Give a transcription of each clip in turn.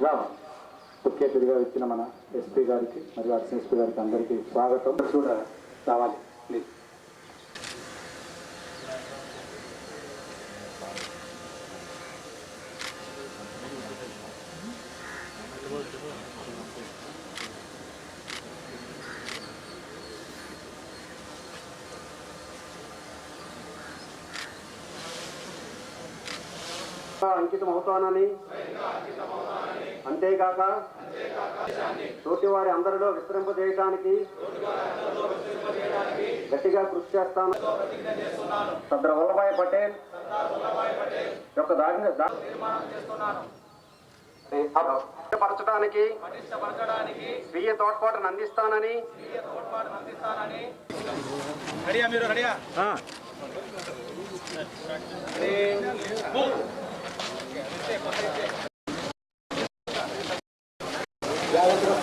రామ్ ముఖ్య అతిథిగా వచ్చిన మన ఎస్పీ గారికి మరియు అడిషనల్ ఎస్పీ గారికి అందరికీ స్వాగతం. కూడా రావాలి ప్లీజ్ అంకితం అవుతానని అంతేకాక తోటివారి అందరిలో విస్తరింపజేయడానికి గట్టిగా కృషి చేస్తాను. సర్దార్ వల్లభాయ్ పటేల్ యొక్క దాడిని పరచడానికి స్వీయ తోడ్పాటును అందిస్తానని ఎన్టీఆర్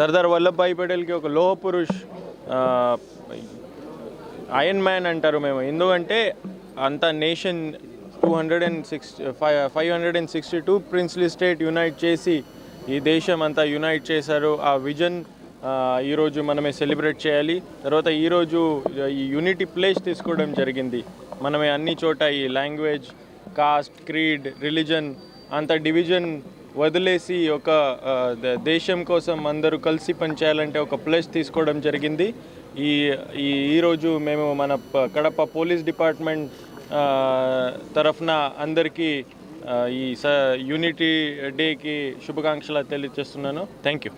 సర్దార్ వల్లభాయ్ పటేల్కి ఒక లోహ పురుష్ ఐరన్ మ్యాన్ అంటారు మేము. ఎందుకంటే అంత nation two hundred and six five five hundred and sixty two princely state unite చేసి ఈ దేశం అంతా యునైట్ చేశారు. ఆ విజన్ ఈరోజు మనమే సెలబ్రేట్ చేయాలి. తర్వాత ఈరోజు ఈ యూనిటీ ప్లేస్ తీసుకోవడం జరిగింది. మనమే అన్ని చోట ఈ లాంగ్వేజ్ కాస్ట్ క్రీడ్ రిలీజన్ అంత డివిజన్ వదిలేసి ఒక ద- దేశం కోసం అందరూ కలిసి పనిచేయాలంటే ఒక ప్లేస్ తీసుకోవడం జరిగింది. ఈ ఈ ఈరోజు మేము మన ప- కడప పోలీస్ డిపార్ట్మెంట్ తరఫున అందరికీ ఈ స యూనిటీ డేకి శుభాకాంక్షలు తెలియజేస్తున్నాను. Thank you